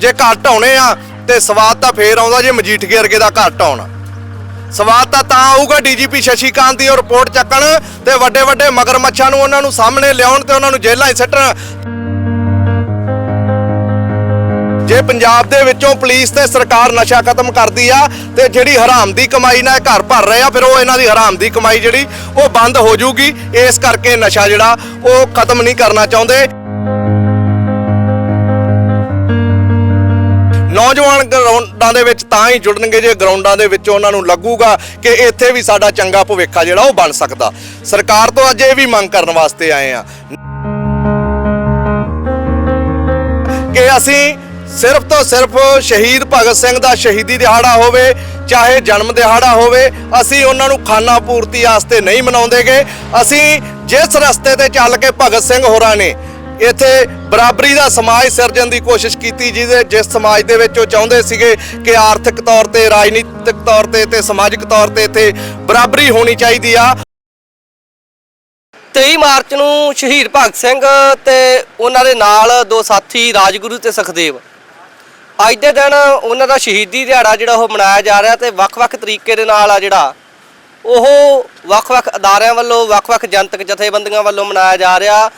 ਜੇ ਘਰ ਢਾਉਣੇ ਆ ਤੇ ਸਵਾਦ ਤਾਂ ਫੇਰ ਆਉਂਦਾ ਜੇ ਮਜੀਠੀਏ ਵਰਗੇ ਦਾ ਘਰ ਢਾਉਣਾ। ਸਵਾਦ ਤਾਂ ਤਾਂ ਆਊਗਾ ਡੀਜੀਪੀ ਸ਼ਸ਼ੀਕਾਂਤ ਦੀ ਉਹ ਰਿਪੋਰਟ ਚੱਕਣ ਤੇ ਵੱਡੇ ਵੱਡੇ ਮਗਰਮੱਛਾਂ ਨੂੰ ਉਹਨਾਂ ਨੂੰ ਸਾਹਮਣੇ ਲਿਆਉਣ ਤੇ ਉਹਨਾਂ ਨੂੰ ਜੇਲ੍ਹਾਂ 'ਚ ਸੱਟਣ। ਜੇ ਪੰਜਾਬ ਦੇ ਵਿੱਚੋਂ ਪੁਲਿਸ ਤੇ ਸਰਕਾਰ ਨਸ਼ਾ ਖਤਮ ਕਰਦੀ ਆ ਤੇ ਜਿਹੜੀ ਹਰਾਮ ਦੀ ਕਮਾਈ ਨਾਲ ਘਰ ਭਰ ਰਹੇ ਆ, ਫਿਰ ਉਹ ਇਹਨਾਂ ਦੀ ਹਰਾਮ ਦੀ ਕਮਾਈ ਜਿਹੜੀ ਉਹ ਬੰਦ ਹੋ ਜੂਗੀ ਇਸ ਕਰਕੇ ਨਸ਼ਾ ਜਿਹੜਾ ਉਹ ਖਤਮ ਨਹੀਂ ਕਰਨਾ ਚਾਹੁੰਦੇ। ਨੌਜਵਾਨ ਗਰਾਊਂਡਾਂ ਦੇ ਵਿੱਚ ਤਾਂ ਹੀ ਜੁੜਨਗੇ ਜੇ ਗਰਾਊਂਡਾਂ ਦੇ ਵਿੱਚ ਉਹਨਾਂ ਨੂੰ ਲੱਗੂਗਾ ਕਿ ਇੱਥੇ ਵੀ ਸਾਡਾ ਚੰਗਾ ਭਵਿੱਖ ਆ ਜਿਹੜਾ ਉਹ ਬਣ ਸਕਦਾ। ਸਰਕਾਰ ਤੋਂ ਅੱਜ ਇਹ ਵੀ ਮੰਗ ਕਰਨ ਵਾਸਤੇ ਆਏ ਆ। ਕਿ ਅਸੀਂ ਸਿਰਫ ਤੋਂ ਸਿਰਫ ਸ਼ਹੀਦ ਭਗਤ ਸਿੰਘ ਦਾ ਸ਼ਹੀਦੀ ਦਿਹਾੜਾ ਹੋਵੇ, ਚਾਹੇ ਜਨਮ ਦਿਹਾੜਾ ਹੋਵੇ, ਅਸੀਂ ਉਹਨਾਂ ਨੂੰ ਖਾਨਾ ਪੂਰਤੀ ਵਾਸਤੇ ਨਹੀਂ ਮਨਾਉਂਦੇਗੇ। ਅਸੀਂ ਜਿਸ ਰਸਤੇ ਤੇ ਚੱਲ ਕੇ ਭਗਤ ਸਿੰਘ ਹੋਰਾਂ ਨੇ ਇੱਥੇ ਬਰਾਬਰੀ ਦਾ ਸਮਾਜ ਸਿਰਜਣ ਦੀ ਕੋਸ਼ਿਸ਼ ਕੀਤੀ ਜਿਹਦੇ ਜਿਸ ਸਮਾਜ ਦੇ ਵਿੱਚ ਉਹ ਚਾਹੁੰਦੇ ਸੀਗੇ ਕਿ ਆਰਥਿਕ ਤੌਰ ਤੇ, ਰਾਜਨੀਤਿਕ ਤੌਰ ਤੇ ਤੇ ਸਮਾਜਿਕ ਤੌਰ ਤੇ ਇੱਥੇ ਬਰਾਬਰੀ ਹੋਣੀ ਚਾਹੀਦੀ ਆ। 23 ਮਾਰਚ ਨੂੰ ਸ਼ਹੀਦ ਭਗਤ ਸਿੰਘ ਤੇ ਉਹਨਾਂ ਦੇ ਨਾਲ ਦੋ ਸਾਥੀ ਰਾਜਗੁਰੂ ਤੇ ਸੁਖਦੇਵ। ਅੱਜ ਦੇ ਦਿਨ ਉਹਨਾਂ ਦਾ ਸ਼ਹੀਦੀ ਦਿਹਾੜਾ ਜਿਹੜਾ ਉਹ ਮਨਾਇਆ ਜਾ ਰਿਹਾ ਤੇ ਵੱਖ-ਵੱਖ ਤਰੀਕੇ ਦੇ ਨਾਲ ਆ ਜਿਹੜਾ, ਉਹ ਵੱਖ-ਵੱਖ ਅਦਾਰਿਆਂ ਵੱਲੋਂ, ਵੱਖ-ਵੱਖ ਜਨਤਕ ਜਥੇਬੰਦੀਆਂ ਵੱਲੋਂ ਮਨਾਇਆ ਜਾ ਰਿਹਾ।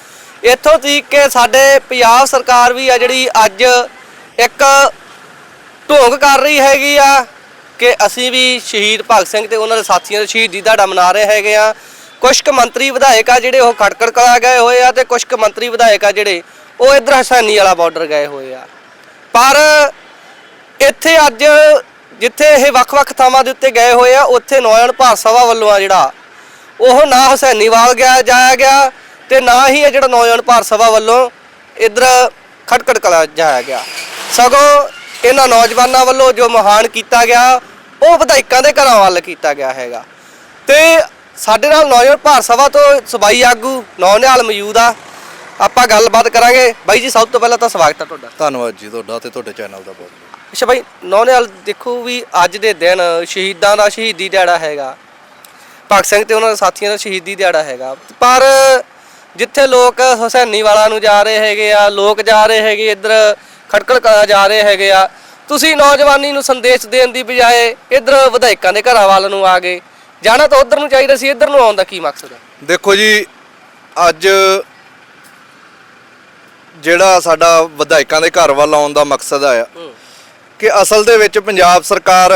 ਇੱਥੋਂ ਤੀਕ ਕਿ ਸਾਡੇ ਪੰਜਾਬ ਸਰਕਾਰ ਵੀ ਆ ਜਿਹੜੀ ਅੱਜ ਇੱਕ ਢੋਂਗ ਕਰ ਰਹੀ ਹੈਗੀ ਆ ਕਿ ਅਸੀਂ ਵੀ ਸ਼ਹੀਦ ਭਗਤ ਸਿੰਘ ਤੇ ਉਹਨਾਂ ਦੇ ਸਾਥੀਆਂ ਦਾ ਸ਼ਹੀਦੀ ਦਿਹਾੜਾ ਮਨਾ ਰਹੇ ਹੈਗੇ ਆ। ਕੁਝ ਕੁ ਮੰਤਰੀ ਵਿਧਾਇਕ ਆ ਜਿਹੜੇ ਉਹ ਖੜਕੜ ਕਲਾ ਗਏ ਹੋਏ ਆ ਤੇ ਕੁਝ ਕੁ ਮੰਤਰੀ ਵਿਧਾਇਕ ਆ ਜਿਹੜੇ ਉਹ ਇਧਰ ਹਸੈਨੀ ਵਾਲਾ ਬਾਰਡਰ ਗਏ ਹੋਏ ਆ। ਪਰ ਇੱਥੇ ਅੱਜ ਜਿੱਥੇ ਇਹ ਵੱਖ-ਵੱਖ ਥਾਵਾਂ ਦੇ ਉੱਤੇ ਗਏ ਹੋਏ ਆ, ਉੱਥੇ ਨੌਜਵਾਨ ਭਾਰਤ ਸਭਾ ਵੱਲੋਂ ਆ ਜਿਹੜਾ ਉਹ ਨਾ ਹਸੈਨੀਵਾਲ ਗਿਆ, ਜਾਇਆ ਗਿਆ। ਤੇ ਨਾ ਹੀ ਇਹ ਜਿਹੜਾ ਨੌਜਵਾਨ ਭਾਰਤ ਸਭਾ ਵੱਲੋਂ ਇਧਰ ਖਟਕੜ ਕਲਾ ਜਾਇਆ ਗਿਆ। ਸਗੋਂ ਇਹਨਾਂ ਨੌਜਵਾਨਾਂ ਵੱਲੋਂ ਜੋ ਮਹਾਨ ਕੀਤਾ ਗਿਆ ਉਹ ਵਿਧਾਇਕਾਂ ਦੇ ਘਰਾਂ ਵੱਲ ਕੀਤਾ ਗਿਆ ਹੈਗਾ। ਤੇ ਸਾਡੇ ਨਾਲ ਨੌਜਵਾਨ ਭਾਰਤ ਸਭਾ ਤੋਂ ਸਬਾਈ ਆਗੂ ਨੌਨਿਆਲ ਮੌਜੂਦ ਆ। ਆਪਾਂ ਗੱਲਬਾਤ ਕਰਾਂਗੇ। ਬਾਈ ਜੀ ਸਭ ਤੋਂ ਪਹਿਲਾਂ ਤਾਂ ਸਵਾਗਤ ਹੈ ਤੁਹਾਡਾ। ਧੰਨਵਾਦ ਜੀ ਤੁਹਾਡਾ ਤੇ ਤੁਹਾਡੇ ਚੈਨਲ ਦਾ ਬਹੁਤ ਅੱਛਾ ਬਾਈ ਨੌਨਿਆਲ ਦੇਖੋ ਵੀ ਅੱਜ ਦੇ ਦਿਨ ਸ਼ਹੀਦਾਂ ਦਾ ਸ਼ਹੀਦੀ ਦਿਹਾੜਾ ਹੈਗਾ। ਭਗਤ ਸਿੰਘ ਤੇ ਉਹਨਾਂ ਦੇ ਸਾਥੀਆਂ ਦਾ ਸ਼ਹੀਦੀ ਦਿਹਾੜਾ ਹੈਗਾ। ਪਰ ਜਿੱਥੇ ਲੋਕ ਹੁਸੈਨੀ ਵਾਲਾ ਨੂੰ ਜਾ ਰਹੇ ਹੈਗੇ ਆ ਲੋਕ ਜਾ ਰਹੇ ਹੈਗੇ ਇੱਧਰ ਖਟਕੜ ਕਲਾ ਜਾ ਰਹੇ ਹੈਗੇ ਆ। ਤੁਸੀਂ ਨੌਜਵਾਨੀ ਨੂੰ ਸੰਦੇਸ਼ ਦੇਣ ਦੀ ਬਜਾਏ ਇੱਧਰ ਵਿਧਾਇਕਾਂ ਦੇ ਘਰਾਂ ਵੱਲ ਨੂੰ ਆ ਗਏ। ਜਾਣਾ ਤਾਂ ਉਧਰ ਨੂੰ ਚਾਹੀਦਾ ਸੀ ਇੱਧਰ ਨੂੰ ਆਉਣ ਦਾ ਕੀ ਮਕਸਦ ਹੈ? ਦੇਖੋ ਜੀ ਅੱਜ ਜਿਹੜਾ ਸਾਡਾ ਵਿਧਾਇਕਾਂ ਦੇ ਘਰ ਵੱਲ ਆਉਣ ਦਾ ਮਕਸਦ ਆ ਕਿ ਅਸਲ ਦੇ ਵਿੱਚ ਪੰਜਾਬ ਸਰਕਾਰ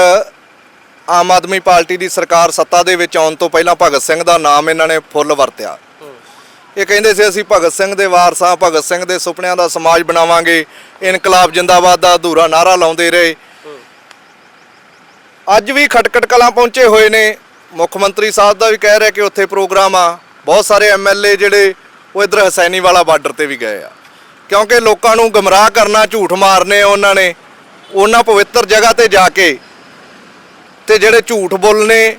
ਆਮ ਆਦਮੀ ਪਾਰਟੀ ਦੀ ਸਰਕਾਰ ਸੱਤਾ ਦੇ ਵਿੱਚ ਆਉਣ ਤੋਂ ਪਹਿਲਾਂ ਭਗਤ ਸਿੰਘ ਦਾ ਨਾਮ ਇਹਨਾਂ ਨੇ ਫੁੱਲ ਵਰਤਿਆ। ਇਹ ਕਹਿੰਦੇ ਸੀ, ਅਸੀਂ ਭਗਤ ਸਿੰਘ ਦੇ ਵਾਰਸਾਂ ਭਗਤ ਸਿੰਘ ਦੇ ਸੁਪਨਿਆਂ ਦਾ ਸਮਾਜ ਬਣਾਵਾਂਗੇ। ਇਨਕਲਾਬ ਜਿੰਦਾਬਾਦ ਦਾ ਅਧੂਰਾ ਨਾਰਾ ਲਾਉਂਦੇ ਰਹੇ। ਅੱਜ ਵੀ ਖਟਕਟ ਕਲਾਂ ਪਹੁੰਚੇ ਹੋਏ ਨੇ। ਮੁੱਖ ਮੰਤਰੀ ਸਾਹਿਬ ਦਾ ਵੀ ਕਹਿ ਰਿਹਾ ਕਿ ਉੱਥੇ ਪ੍ਰੋਗਰਾਮ ਆ। ਬਹੁਤ ਸਾਰੇ ਐਮਐਲਏ ਜਿਹੜੇ ਉਹ ਇਧਰ ਹਸੈਨੀ ਵਾਲਾ ਬਾਰਡਰ ਤੇ ਵੀ ਗਏ ਆ। ਕਿਉਂਕਿ ਲੋਕਾਂ ਨੂੰ ਗਮਰਾਹ ਕਰਨਾ, ਝੂਠ ਮਾਰਨੇ ਉਹਨਾਂ ਨੇ। ਉਹਨਾਂ ਪਵਿੱਤਰ ਜਗ੍ਹਾ ਤੇ ਜਾ ਕੇ ਤੇ ਜਿਹੜੇ ਝੂਠ ਬੋਲਨੇ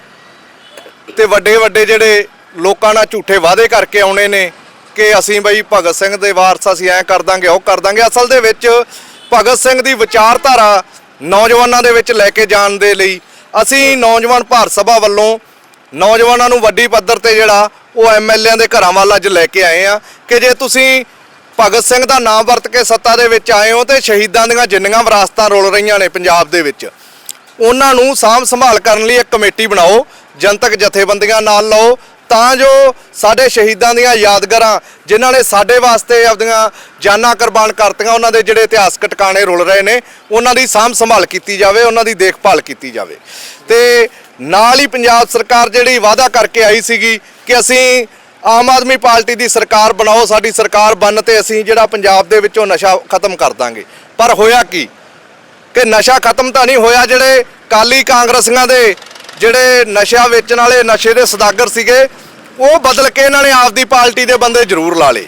ਤੇ ਵੱਡੇ ਵੱਡੇ ਜਿਹੜੇ ਲੋਕਾਂ ਨਾਲ ਝੂਠੇ ਵਾਅਦੇ ਕਰਕੇ ਆਉਣੇ ਨੇ ਕਿ ਅਸੀਂ ਬਈ ਭਗਤ ਸਿੰਘ ਦੇ ਵਾਰਸ ਅਸੀਂ ਐਂ ਕਰ ਦਾਂਗੇ, ਉਹ ਕਰ ਦਾਂਗੇ। ਅਸਲ ਦੇ ਵਿੱਚ ਭਗਤ ਸਿੰਘ ਦੀ ਵਿਚਾਰਧਾਰਾ ਨੌਜਵਾਨਾਂ ਦੇ ਵਿੱਚ ਲੈ ਕੇ ਜਾਣ ਦੇ ਲਈ ਅਸੀਂ ਨੌਜਵਾਨ ਭਾਰਤ ਸਭਾ ਵੱਲੋਂ ਨੌਜਵਾਨਾਂ ਨੂੰ ਵੱਡੀ ਪੱਧਰ ਤੇ ਜਿਹੜਾ ਉਹ ਐਮਐਲਏਆਂ ਦੇ ਘਰਾਂ ਵੱਲ ਅੱਜ ਲੈ ਕੇ ਆਏ ਆ ਕਿ ਜੇ ਤੁਸੀਂ ਭਗਤ ਸਿੰਘ ਦਾ ਨਾਮ ਵਰਤ ਕੇ ਸੱਤਾ ਦੇ ਵਿੱਚ ਆਏ ਹੋ ਤੇ ਸ਼ਹੀਦਾਂ ਦੀਆਂ ਜਿੰਨੀਆਂ ਵਿਰਾਸਤਾਂ ਰੁਲ ਰਹੀਆਂ ਨੇ ਪੰਜਾਬ ਦੇ ਵਿੱਚ, ਉਹਨਾਂ ਨੂੰ ਸਾਂਭ ਸੰਭਾਲ ਕਰਨ ਲਈ ਇੱਕ ਕਮੇਟੀ ਬਣਾਓ, ਜਨਤਕ ਜਥੇਬੰਦੀਆਂ ਨਾਲ ਲਓ ਤਾਂ ਜੋ ਸਾਡੇ ਸ਼ਹੀਦਾਂ ਦੀਆਂ ਯਾਦਗਾਰਾਂ, ਜਿਨ੍ਹਾਂ ਨੇ ਸਾਡੇ ਵਾਸਤੇ ਆਪਦੀਆਂ ਜਾਨਾਂ ਕੁਰਬਾਨ ਕਰਤੀਆਂ, ਉਹਨਾਂ ਦੇ ਜਿਹੜੇ ਇਤਿਹਾਸਕ ਟਿਕਾਣੇ ਰੁਲ ਰਹੇ ਨੇ, ਉਹਨਾਂ ਦੀ ਸਾਂਭ ਸੰਭਾਲ ਕੀਤੀ ਜਾਵੇ, ਉਹਨਾਂ ਦੀ ਦੇਖਭਾਲ ਕੀਤੀ ਜਾਵੇ। ਤੇ ਨਾਲ ਹੀ ਪੰਜਾਬ ਸਰਕਾਰ ਜਿਹੜੀ ਵਾਅਦਾ ਕਰਕੇ ਆਈ ਸੀਗੀ ਕਿ ਅਸੀਂ ਆਮ ਆਦਮੀ ਪਾਰਟੀ ਦੀ ਸਰਕਾਰ ਬਣਾਓ, ਸਾਡੀ ਸਰਕਾਰ ਬਣ ਤੇ ਅਸੀਂ ਜਿਹੜਾ ਪੰਜਾਬ ਦੇ ਵਿੱਚੋਂ ਨਸ਼ਾ ਖਤਮ ਕਰ ਦਾਂਗੇ। ਪਰ ਹੋਇਆ ਕੀ? ਕਿ ਨਸ਼ਾ ਖਤਮ ਤਾਂ ਨਹੀਂ ਹੋਇਆ, ਜਿਹੜੇ ਕਾਲੀ ਕਾਂਗਰਸੀਆਂ ਦੇ ਜਿਹੜੇ ਨਸ਼ਾ ਵੇਚਣ ਵਾਲੇ, ਨਸ਼ੇ ਦੇ ਸਦਾਗਰ ਸੀਗੇ ਉਹ ਬਦਲ ਕੇ ਇਹਨਾਂ ਨੇ ਆਪਦੀ ਪਾਰਟੀ ਦੇ ਬੰਦੇ ਜ਼ਰੂਰ ਲਾ ਲਏ।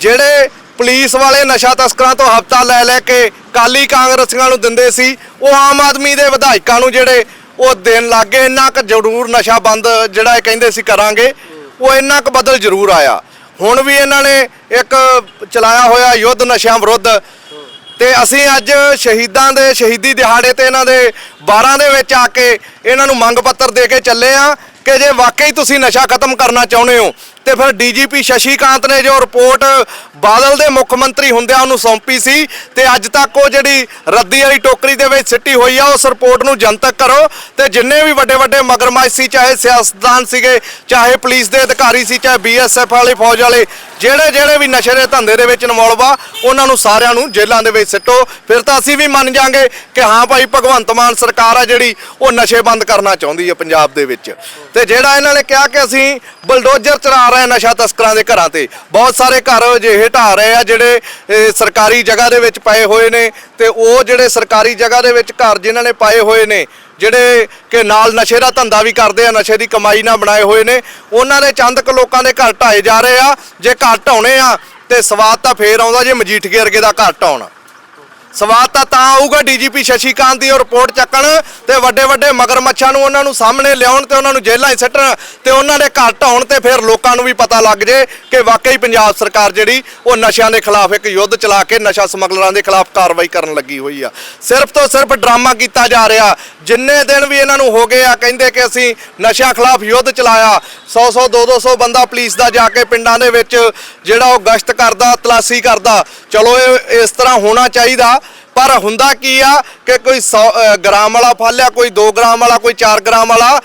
ਜਿਹੜੇ ਪੁਲਿਸ ਵਾਲੇ ਨਸ਼ਾ ਤਸਕਰਾਂ ਤੋਂ ਹਫਤਾ ਲੈ ਲੈ ਕੇ ਕਾਲੀ ਕਾਂਗਰਸੀਆਂ ਨੂੰ ਦਿੰਦੇ ਸੀ, ਉਹ ਆਮ ਆਦਮੀ ਦੇ ਵਿਧਾਇਕਾਂ ਨੂੰ ਜਿਹੜੇ ਉਹ ਦੇਣ ਲੱਗੇ ਇੰਨਾ ਕੁ ਜ਼ਰੂਰ ਨਸ਼ਾ ਬੰਦ ਜਿਹੜਾ ਇਹ ਕਹਿੰਦੇ ਸੀ ਕਰਾਂਗੇ, ਉਹ ਇੰਨਾ ਕੁ ਬਦਲ ਜ਼ਰੂਰ ਆਇਆ। ਹੁਣ ਵੀ ਇਹਨਾਂ ਨੇ ਇੱਕ ਚਲਾਇਆ ਹੋਇਆ ਯੁੱਧ ਨਸ਼ਿਆਂ ਵਿਰੁੱਧ ਤੇ ਅਸੀਂ ਅੱਜ ਸ਼ਹੀਦਾਂ ਦੇ ਸ਼ਹੀਦੀ ਦਿਹਾੜੇ ਤੇ ਇਹਨਾਂ ਦੇ 12 ਦੇ ਵਿੱਚ ਆ ਕੇ ਇਹਨਾਂ ਨੂੰ ਮੰਗ ਪੱਤਰ ਦੇ ਕੇ ਚੱਲੇ ਆ। ਕਿ ਜੇ ਵਾਕਈ ਤੁਸੀਂ ਨਸ਼ਾ ਖਤਮ ਕਰਨਾ ਚਾਹੁੰਦੇ ਹੋ ਤੇ ਫਿਰ ਡੀਜੀਪੀ ਸ਼ਸ਼ੀਕਾਂਤ ਨੇ ਜੋ ਰਿਪੋਰਟ ਬਾਦਲ ਦੇ ਮੁੱਖ ਮੰਤਰੀ ਹੁੰਦਿਆਂ ਉਹਨੂੰ ਸੌਂਪੀ ਸੀ ਤੇ ਅੱਜ ਤੱਕ ਉਹ ਜਿਹੜੀ ਰੱਦੀ ਵਾਲੀ ਟੋਕਰੀ ਦੇ ਵਿੱਚ ਸਿੱਟੀ ਹੋਈ ਆ, ਉਸ ਰਿਪੋਰਟ ਨੂੰ ਜਨਤਕ ਕਰੋ ਤੇ ਜਿੰਨੇ ਵੀ ਵੱਡੇ ਵੱਡੇ ਮਗਰਮੱਛ ਸੀ, ਚਾਹੇ ਸਿਆਸਤਦਾਨ ਸੀਗੇ, ਚਾਹੇ ਪੁਲਿਸ ਦੇ ਅਧਿਕਾਰੀ ਸੀ, ਚਾਹੇ ਬੀਐਸਐਫ ਵਾਲੇ, ਫੌਜ ਵਾਲੇ, ਜਿਹੜੇ ਜਿਹੜੇ ਵੀ ਨਸ਼ੇ ਦੇ ਧੰਦੇ ਦੇ ਵਿੱਚ ਇਨਵੋਲਵ ਆ, ਉਹਨਾਂ ਨੂੰ ਸਾਰਿਆਂ ਨੂੰ ਜੇਲ੍ਹਾਂ ਦੇ ਵਿੱਚ ਸਿੱਟੋ। ਫਿਰ ਤਾਂ ਅਸੀਂ ਵੀ ਮੰਨ ਜਾਾਂਗੇ ਕਿ ਹਾਂ ਭਾਈ, ਭਗਵੰਤ ਮਾਨ ਸਰਕਾਰ ਆ ਜਿਹੜੀ ਉਹ ਨਸ਼ੇ ਬੰਦ ਕਰਨਾ ਚਾਹੁੰਦੀ ਹੈ ਪੰਜਾਬ ਦੇ ਵਿੱਚ। ਤੇ ਜਿਹੜਾ ਇਹਨਾਂ ਨੇ ਕਿਹਾ ਕਿ ਅਸੀਂ ਬਲਡੋਜ਼ਰ ਚਲਾ ਰਹੇ ਨਸ਼ਾ ਤਸਕਰਾਂ ਦੇ ਘਰਾਂ ਤੇ। ਬਹੁਤ ਸਾਰੇ ਘਰ ਅਜਿਹੇ ਢਾਹ ਰਹੇ ਆ ਜਿਹੜੇ ਸਰਕਾਰੀ ਜਗ੍ਹਾ ਦੇ ਵਿੱਚ ਪਏ ਹੋਏ ਨੇ ਤੇ ਉਹ ਜਿਹੜੇ ਸਰਕਾਰੀ ਜਗ੍ਹਾ ਦੇ ਵਿੱਚ ਘਰ ਜਿਨ੍ਹਾਂ ਨੇ ਪਾਏ ਹੋਏ ਨੇ, ਜਿਹੜੇ ਕਿ ਨਾਲ ਨਸ਼ੇ ਦਾ ਧੰਦਾ ਵੀ ਕਰਦੇ ਆ, ਨਸ਼ੇ ਦੀ ਕਮਾਈ ਨਾਲ ਬਣਾਏ ਹੋਏ ਨੇ, ਉਹਨਾਂ ਦੇ ਚੰਦ ਕੁ ਲੋਕਾਂ ਦੇ ਘਰ ਢਾਏ ਜਾ ਰਹੇ ਆ। ਜੇ ਘਰ ਢਾਉਣੇ ਆ ਤੇ ਸਵਾਦ ਤਾਂ ਫੇਰ ਆਉਂਦਾ ਜੇ ਮਜੀਠੀਏ ਵਰਗੇ ਦਾ ਘਰ ਢਾਉਣ। ਸਵਾਦ ਤਾਂ ਤਾਂ ਆਊਗਾ ਡੀਜੀਪੀ ਸ਼ਸ਼ੀਕਾਂਤ ਦੀ ਉਹ ਰਿਪੋਰਟ ਚੱਕਣ ਤੇ ਵੱਡੇ ਵੱਡੇ ਮਗਰਮੱਛਾਂ ਨੂੰ ਉਹਨਾਂ ਨੂੰ ਸਾਹਮਣੇ ਲਿਆਉਣ ਤੇ ਉਹਨਾਂ ਨੂੰ ਜੇਲ੍ਹਾਂ 'ਚ ਸੱਟਣ ਤੇ ਉਹਨਾਂ ਦੇ ਘਰ ਢਾਉਣ ਤੇ ਫਿਰ ਲੋਕਾਂ ਨੂੰ ਵੀ ਪਤਾ ਲੱਗ ਜੇ ਕਿ ਵਾਕਈ ਪੰਜਾਬ ਸਰਕਾਰ ਜਿਹੜੀ ਉਹ ਨਸ਼ਿਆਂ ਦੇ ਖਿਲਾਫ ਇੱਕ ਯੁੱਧ ਚਲਾ ਕੇ ਨਸ਼ਾ ਸਮਗਲਰਾਂ ਦੇ ਖਿਲਾਫ ਕਾਰਵਾਈ ਕਰਨ ਲੱਗੀ ਹੋਈ ਆ। ਸਿਰਫ ਤੋਂ ਸਿਰਫ ਡਰਾਮਾ ਕੀਤਾ ਜਾ ਰਿਹਾ। ਜਿੰਨੇ ਦਿਨ ਵੀ ਇਹਨਾਂ ਨੂੰ ਹੋ ਗਏ ਆ, ਕਹਿੰਦੇ ਕਿ ਅਸੀਂ ਨਸ਼ਿਆਂ ਖਿਲਾਫ ਯੁੱਧ ਚਲਾਇਆ 100 100 200 200 ਬੰਦਾ ਪੁਲਿਸ ਦਾ ਜਾ ਕੇ ਪਿੰਡਾਂ ਦੇ ਵਿੱਚ ਜਿਹੜਾ ਉਹ ਗਸ਼ਤ ਕਰਦਾ, ਤਲਾਸ਼ੀ ਕਰਦਾ। ਚਲੋ ਇਹ ਇਸ ਤਰ੍ਹਾਂ ਹੋਣਾ ਚਾਹੀਦਾ। ਪਰ ਹੁੰਦਾ ਕੀ ਆ ਕਿ ਕੋਈ 100 ਗ੍ਰਾਮ ਵਾਲਾ ਫੜ ਲਿਆ, ਕੋਈ 2 ਗ੍ਰਾਮ ਵਾਲਾ, ਕੋਈ 4 ਗ੍ਰਾਮ ਵਾਲਾ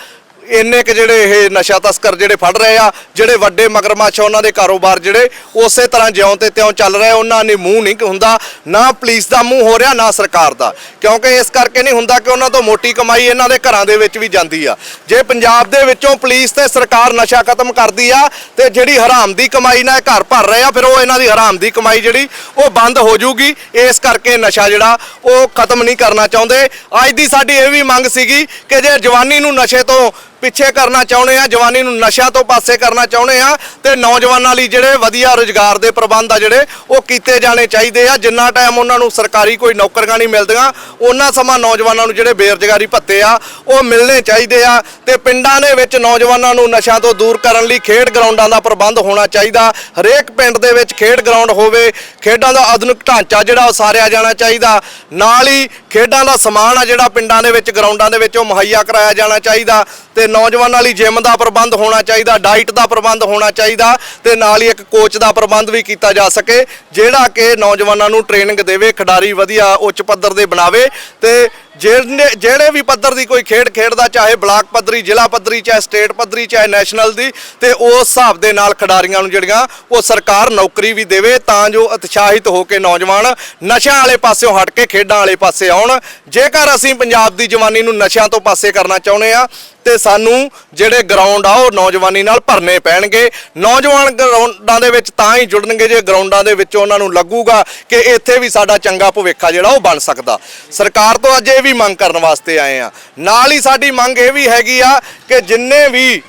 ਇੰਨੇ ਕਿ ਜਿਹੜੇ ਇਹ ਨਸ਼ਾ ਤਸਕਰ ਜਿਹੜੇ ਫੜ ਰਹੇ ਆ, ਜਿਹੜੇ ਵੱਡੇ ਮਗਰਮੱਛ ਉਹਨਾਂ ਦੇ ਕਾਰੋਬਾਰ ਜਿਹੜੇ ਉਸੇ ਤਰ੍ਹਾਂ ਜਿਉਂ ਤੇ ਤਿਉਂ ਚੱਲ ਰਹੇ ਉਹਨਾਂ ਨੇ ਮੂੰਹ ਨਹੀਂ ਹੁੰਦਾ, ਨਾ ਪੁਲਿਸ ਦਾ ਮੂੰਹ ਹੋ ਰਿਹਾ, ਨਾ ਸਰਕਾਰ ਦਾ। ਕਿਉਂਕਿ ਇਸ ਕਰਕੇ ਨਹੀਂ ਹੁੰਦਾ ਕਿ ਉਹਨਾਂ ਤੋਂ ਮੋਟੀ ਕਮਾਈ ਇਹਨਾਂ ਦੇ ਘਰਾਂ ਦੇ ਵਿੱਚ ਵੀ ਜਾਂਦੀ ਆ। ਜੇ ਪੰਜਾਬ ਦੇ ਵਿੱਚੋਂ ਪੁਲਿਸ ਤੇ ਸਰਕਾਰ ਨਸ਼ਾ ਖਤਮ ਕਰਦੀ ਆ, ਤੇ ਜਿਹੜੀ ਹਰਾਮ ਦੀ ਕਮਾਈ ਨਾਲ ਇਹ ਘਰ ਭਰ ਰਹੇ ਆ, ਫਿਰ ਉਹ ਇਹਨਾਂ ਦੀ ਹਰਾਮ ਦੀ ਕਮਾਈ ਜਿਹੜੀ, ਉਹ ਬੰਦ ਹੋ ਜਾਊਗੀ। ਇਸ ਕਰਕੇ ਨਸ਼ਾ ਜਿਹੜਾ, ਉਹ ਖਤਮ ਨਹੀਂ ਕਰਨਾ ਚਾਹੁੰਦੇ। ਅੱਜ ਦੀ ਸਾਡੀ ਇਹ ਵੀ ਮੰਗ ਸੀਗੀ ਕਿ ਜੇ ਜਵਾਨੀ ਨੂੰ ਨਸ਼ੇ ਤੋਂ ਪਿੱਛੇ ਕਰਨਾ ਚਾਹੁੰਦੇ ਆ, ਜਵਾਨੀ ਨੂੰ ਨਸ਼ਿਆਂ ਤੋਂ ਪਾਸੇ ਕਰਨਾ ਚਾਹੁੰਦੇ ਆ ਤੇ ਨੌਜਵਾਨਾਂ ਲਈ ਜਿਹੜੇ ਵਧੀਆ ਰੁਜ਼ਗਾਰ ਦੇ ਪ੍ਰਬੰਧ ਆ ਜਿਹੜੇ, ਉਹ ਕੀਤੇ ਜਾਣੇ ਚਾਹੀਦੇ ਆ। ਜਿੰਨਾ ਟਾਈਮ ਉਹਨਾਂ ਨੂੰ ਸਰਕਾਰੀ ਕੋਈ ਨੌਕਰੀਆਂ ਨਹੀਂ ਮਿਲਦੀਆਂ, ਉਹਨਾਂ ਸਮਾਂ ਨੌਜਵਾਨਾਂ ਨੂੰ ਜਿਹੜੇ ਬੇਰੁਜ਼ਗਾਰੀ ਭੱਤੇ ਆ, ਉਹ ਮਿਲਣੇ ਚਾਹੀਦੇ ਆ ਤੇ ਪਿੰਡਾਂ ਦੇ ਵਿੱਚ ਨੌਜਵਾਨਾਂ ਨੂੰ ਨਸ਼ਿਆਂ ਤੋਂ ਦੂਰ ਕਰਨ ਲਈ ਖੇਡ ਗਰਾਊਂਡਾਂ ਦਾ ਪ੍ਰਬੰਧ ਹੋਣਾ ਚਾਹੀਦਾ। ਹਰੇਕ ਪਿੰਡ ਦੇ ਵਿੱਚ ਖੇਡ ਗਰਾਊਂਡ ਹੋਵੇ, ਖੇਡਾਂ ਦਾ ਆਧੁਨਿਕ ਢਾਂਚਾ ਜਿਹੜਾ ਉਸਾਰਿਆ ਜਾਣਾ ਚਾਹੀਦਾ। ਨਾਲ ਹੀ ਖੇਡਾਂ ਦਾ ਸਮਾਨ ਆ ਜਿਹੜਾ ਪਿੰਡਾਂ ਦੇ ਵਿੱਚ, ਗਰਾਊਂਡਾਂ ਦੇ ਵਿੱਚ ਉਹ ਮੁਹੱਈਆ ਕਰਾਇਆ ਜਾਣਾ ਚਾਹੀਦਾ ਤੇ ਨੌਜਵਾਨਾਂ ਲਈ ਜਿਮ ਦਾ ਪ੍ਰਬੰਧ ਹੋਣਾ ਚਾਹੀਦਾ ਡਾਈਟ ਦਾ ਪ੍ਰਬੰਧ ਹੋਣਾ ਚਾਹੀਦਾ ਤੇ ਨਾਲ ਹੀ ਇੱਕ ਕੋਚ ਦਾ ਪ੍ਰਬੰਧ ਵੀ ਕੀਤਾ ਜਾ ਸਕੇ, ਜਿਹੜਾ ਕਿ ਨੌਜਵਾਨਾਂ ਨੂੰ ਟ੍ਰੇਨਿੰਗ ਦੇਵੇ, ਖਿਡਾਰੀ ਵਧੀਆ ਉੱਚ ਪੱਧਰ ਦੇ ਬਣਾਵੇ ਤੇ ਜਿਹੜੇ ਜਿਹੜੇ ਵੀ ਪੱਧਰ ਦੀ ਕੋਈ ਖੇਡ ਖੇਡਦਾ, ਚਾਹੇ ਬਲਾਕ ਪੱਧਰੀ, ਜ਼ਿਲ੍ਹਾ ਪੱਧਰੀ, ਚਾਹੇ ਸਟੇਟ ਪੱਧਰੀ, ਚਾਹੇ ਨੈਸ਼ਨਲ ਦੀ, ਤੇ ਉਸ ਹਿਸਾਬ ਦੇ ਨਾਲ ਖਿਡਾਰੀਆਂ ਨੂੰ ਜਿਹੜੀਆਂ, ਉਹ ਸਰਕਾਰ ਨੌਕਰੀ ਵੀ ਦੇਵੇ, ਤਾਂ ਜੋ ਉਤਸ਼ਾਹਿਤ ਹੋ ਕੇ ਨੌਜਵਾਨ ਨਸ਼ਿਆਂ ਵਾਲੇ ਪਾਸਿਓਂ ਹਟ ਕੇ ਖੇਡਾਂ ਵਾਲੇ ਪਾਸੇ ਆਉਣ। ਜੇਕਰ ਅਸੀਂ ਪੰਜਾਬ ਦੀ ਜਵਾਨੀ ਨੂੰ ਨਸ਼ਿਆਂ ਤੋਂ ਪਾਸੇ ਕਰਨਾ ਚਾਹੁੰਦੇ ਆ ਤੇ ਸਾਨੂੰ ਜਿਹੜੇ ਗਰਾਊਂਡ ਆ ਉਹ ਨੌਜਵਾਨੀ ਨਾਲ ਭਰਨੇ ਪੈਣਗੇ। ਨੌਜਵਾਨ ਗਰਾਊਂਡਾਂ ਦੇ ਵਿੱਚ ਤਾਂ ਹੀ ਜੁੜਨਗੇ ਜੇ ਗਰਾਊਂਡਾਂ ਦੇ ਵਿੱਚ ਉਹਨਾਂ ਨੂੰ ਲੱਗੂਗਾ ਕਿ ਇੱਥੇ ਵੀ ਸਾਡਾ ਚੰਗਾ ਭਵਿੱਖ ਆ ਜਿਹੜਾ ਉਹ ਬਣ ਸਕਦਾ। ਸਰਕਾਰ ਤੋਂ ਅੱਜ ਇਹ ਵੀ ਮੰਗ ਕਰਨ ਵਾਸਤੇ ਆਏ ਆ। ਨਾਲ ਹੀ ਸਾਡੀ ਮੰਗ ਇਹ ਵੀ ਹੈਗੀ ਆ ਕਿ ਜਿੰਨੇ ਵੀ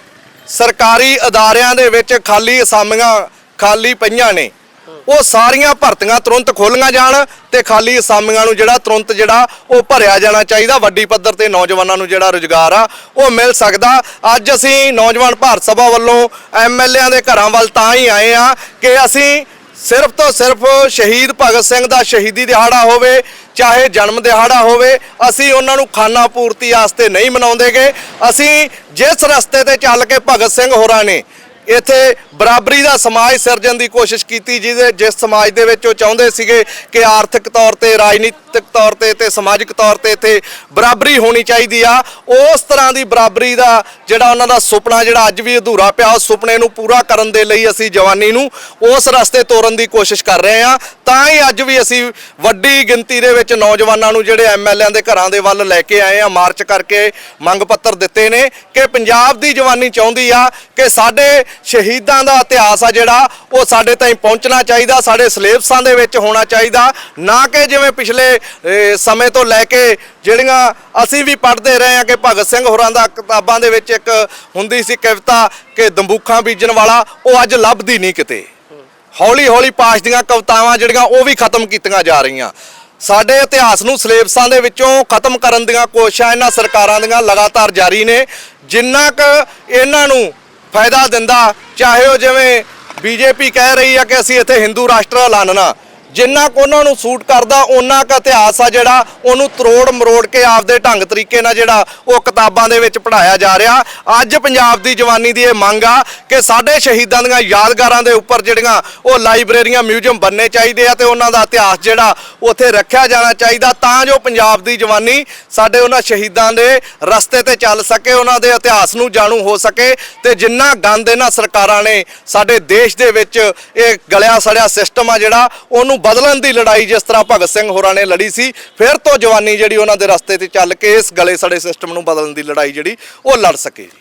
ਸਰਕਾਰੀ ਅਦਾਰਿਆਂ ਦੇ ਵਿੱਚ ਖਾਲੀ ਅਸਾਮੀਆਂ ਖਾਲੀ ਪਈਆਂ ਨੇ ਉਹ ਸਾਰੀਆਂ ਭਰਤੀਆਂ ਤੁਰੰਤ ਖੋਲੀਆਂ ਜਾਣ ਤੇ ਖਾਲੀ ਅਸਾਮੀਆਂ ਨੂੰ ਜਿਹੜਾ ਤੁਰੰਤ ਜਿਹੜਾ ਉਹ ਭਰਿਆ ਜਾਣਾ ਚਾਹੀਦਾ। ਵੱਡੀ ਪੱਧਰ ਤੇ ਨੌਜਵਾਨਾਂ ਨੂੰ ਜਿਹੜਾ ਰੁਜ਼ਗਾਰ ਆ, ਉਹ ਮਿਲ ਸਕਦਾ। ਅੱਜ ਅਸੀਂ ਨੌਜਵਾਨ ਭਾਰਤ ਸਭਾ ਵੱਲੋਂ ਐਮਐਲਏਆਂ ਦੇ ਘਰਾਂ ਵੱਲ ਤਾਂ ਹੀ ਆਏ ਆ ਕਿ ਅਸੀਂ ਸਿਰਫ ਤੋਂ ਸਿਰਫ ਸ਼ਹੀਦ ਭਗਤ ਸਿੰਘ ਦਾ ਸ਼ਹੀਦੀ ਦਿਹਾੜਾ ਹੋਵੇ, ਚਾਹੇ ਜਨਮ ਦਿਹਾੜਾ ਹੋਵੇ, ਅਸੀਂ ਉਹਨਾਂ ਨੂੰ ਖਾਨਾ ਪੂਰਤੀ ਵਾਸਤੇ ਨਹੀਂ ਮਨਾਉਂਦੇਗੇ। ਅਸੀਂ ਜਿਸ ਰਸਤੇ ਤੇ ਚੱਲ ਕੇ ਭਗਤ ਸਿੰਘ ਹੋਰਾਂ ਨੇ ਇੱਥੇ ਬਰਾਬਰੀ ਦਾ ਸਮਾਜ ਸਿਰਜਣ ਦੀ ਕੋਸ਼ਿਸ਼ ਕੀਤੀ ਜਿਹਦੇ ਜਿਸ ਸਮਾਜ ਦੇ ਵਿੱਚ ਉਹ ਚਾਹੁੰਦੇ ਸੀਗੇ ਕਿ ਆਰਥਿਕ ਤੌਰ ਤੇ ਰਾਜਨੀਤਿਕ ਤੌਰ ਤੇ ਤੇ ਸਮਾਜਿਕ ਤੌਰ ਤੇ ਇੱਥੇ ਬਰਾਬਰੀ ਹੋਣੀ ਚਾਹੀਦੀ ਆ। ਉਸ ਤਰ੍ਹਾਂ ਦੀ ਬਰਾਬਰੀ ਦਾ ਜਿਹੜਾ ਉਹਨਾਂ ਦਾ ਸੁਪਨਾ, ਜਿਹੜਾ ਅੱਜ ਵੀ ਅਧੂਰਾ ਪਿਆ, ਉਸ ਸੁਪਨੇ ਨੂੰ ਪੂਰਾ ਕਰਨ ਦੇ ਲਈ ਅਸੀਂ ਜਵਾਨੀ ਨੂੰ ਉਸ ਰਸਤੇ ਤੋਰਨ ਦੀ ਕੋਸ਼ਿਸ਼ ਕਰ ਰਹੇ ਆ ਤਾਂ ਹੀ ਅੱਜ ਵੀ ਅਸੀਂ ਵੱਡੀ ਗਿਣਤੀ ਦੇ ਵਿੱਚ ਨੌਜਵਾਨਾਂ ਨੂੰ ਜਿਹੜੇ ਐਮਐਲਏਆਂ ਦੇ ਘਰਾਂ ਦੇ ਵੱਲ ਲੈ ਕੇ ਆਏ ਆ ਮਾਰਚ ਕਰਕੇ ਮੰਗ ਪੱਤਰ ਦਿੱਤੇ ਨੇ ਕਿ ਪੰਜਾਬ ਦੀ ਜਵਾਨੀ ਚਾਹੁੰਦੀ ਆ ਕਿ ਸਾਡੇ ਸ਼ਹੀਦਾਂ ਦਾ ਇਤਿਹਾਸ ਆ ਜਿਹੜਾ, ਉਹ ਸਾਡੇ ਤਾਈਂ ਪਹੁੰਚਣਾ ਚਾਹੀਦਾ, ਸਾਡੇ ਸਿਲੇਬਸਾਂ ਦੇ ਵਿੱਚ ਹੋਣਾ ਚਾਹੀਦਾ। ਨਾ ਕਿ ਜਿਵੇਂ ਪਿਛਲੇ ਸਮੇਂ ਤੋਂ ਲੈ ਕੇ ਜਿਹੜੀਆਂ ਅਸੀਂ ਵੀ ਪੜ੍ਹਦੇ ਰਹੇ ਹਾਂ ਕਿ ਭਗਤ ਸਿੰਘ ਹੋਰਾਂ ਦਾ ਕਿਤਾਬਾਂ ਦੇ ਵਿੱਚ ਇੱਕ ਹੁੰਦੀ ਸੀ ਕਵਿਤਾ ਕਿ ਦੰਬੂਖਾਂ ਬੀਜਣ ਵਾਲਾ ਉਹ ਅੱਜ ਲੱਭਦੀ ਨਹੀਂ ਕਿਤੇ। ਹੌਲੀ ਹੌਲੀ ਪਾਸ ਦੀਆਂ ਕਵਿਤਾਵਾਂ ਜਿਹੜੀਆਂ ਉਹ ਵੀ ਖਤਮ ਕੀਤੀਆਂ ਜਾ ਰਹੀਆਂ। ਸਾਡੇ ਇਤਿਹਾਸ ਨੂੰ ਸਿਲੇਬਸਾਂ ਦੇ ਵਿੱਚੋਂ ਖਤਮ ਕਰਨ ਦੀਆਂ ਕੋਸ਼ਿਸ਼ਾਂ ਇਹਨਾਂ ਸਰਕਾਰਾਂ ਦੀਆਂ ਲਗਾਤਾਰ ਜਾਰੀ ਨੇ। ਜਿੰਨਾ ਕੁ ਇਹਨਾਂ ਨੂੰ ਫਾਇਦਾ ਦਿੰਦਾ, ਚਾਹੇ ਉਹ ਜਿਵੇਂ ਬੀਜੇਪੀ ਕਹਿ ਰਹੀ ਆ ਕਿ ਅਸੀਂ ਇੱਥੇ ਹਿੰਦੂ ਰਾਸ਼ਟਰ ਐਲਾਨਣਾ ਜਿੰਨਾ ਕੁ ਉਹਨਾਂ ਨੂੰ ਸੂਟ ਕਰਦਾ ਉਹਨਾਂ ਕੁ ਇਤਿਹਾਸ ਆ ਜਿਹੜਾ, ਉਹਨੂੰ ਤਰੋੜ ਮਰੋੜ ਕੇ ਆਪਦੇ ਢੰਗ ਤਰੀਕੇ ਨਾਲ ਜਿਹੜਾ ਉਹ ਕਿਤਾਬਾਂ ਦੇ ਵਿੱਚ ਪੜਾਇਆ ਜਾ ਰਿਹਾ। ਅੱਜ ਪੰਜਾਬ ਦੀ ਜਵਾਨੀ ਦੀ ਇਹ ਮੰਗ ਆ ਕਿ ਸਾਡੇ ਸ਼ਹੀਦਾਂ ਦੀਆਂ ਯਾਦਗਾਰਾਂ ਦੇ ਉੱਪਰ ਜਿਹੜੀਆਂ ਉਹ ਲਾਇਬ੍ਰੇਰੀਆਂ, ਮਿਊਜ਼ੀਅਮ ਬਣਨੇ ਚਾਹੀਦੇ ਆ ਤੇ ਉਹਨਾਂ ਦਾ ਇਤਿਹਾਸ ਜਿਹੜਾ ਉੱਥੇ ਰੱਖਿਆ ਜਾਣਾ ਚਾਹੀਦਾ ਤਾਂ ਜੋ ਪੰਜਾਬ ਦੀ ਜਵਾਨੀ ਸਾਡੇ ਉਹਨਾਂ ਸ਼ਹੀਦਾਂ ਦੇ ਰਸਤੇ ਤੇ ਚੱਲ ਸਕੇ, ਉਹਨਾਂ ਦੇ ਇਤਿਹਾਸ ਨੂੰ ਜਾਣੂ ਹੋ ਸਕੇ ਤੇ ਜਿੰਨਾ ਗੰਦ ਇਹਨਾਂ ਸਰਕਾਰਾਂ ਨੇ ਸਾਡੇ ਦੇਸ਼ ਦੇ ਵਿੱਚ ਇਹ ਗਲਿਆ ਸੜਿਆ ਸਿਸਟਮ ਆ ਜਿਹੜਾ, ਉਹਨੂੰ ਬਦਲਣ ਦੀ ਲੜਾਈ ਜਿਸ ਤਰ੍ਹਾਂ ਭਗਤ ਸਿੰਘ ਹੋਰਾਂ ਨੇ ਲੜੀ ਸੀ, ਫਿਰ ਤੋਂ ਜਵਾਨੀ ਜਿਹੜੀ ਉਹਨਾਂ ਦੇ ਰਸਤੇ ਤੇ ਚੱਲ ਕੇ ਇਸ ਗਲੇ ਸੜੇ ਸਿਸਟਮ ਨੂੰ ਬਦਲਣ ਦੀ ਲੜਾਈ ਜਿਹੜੀ ਉਹ ਲੜ ਸਕੇ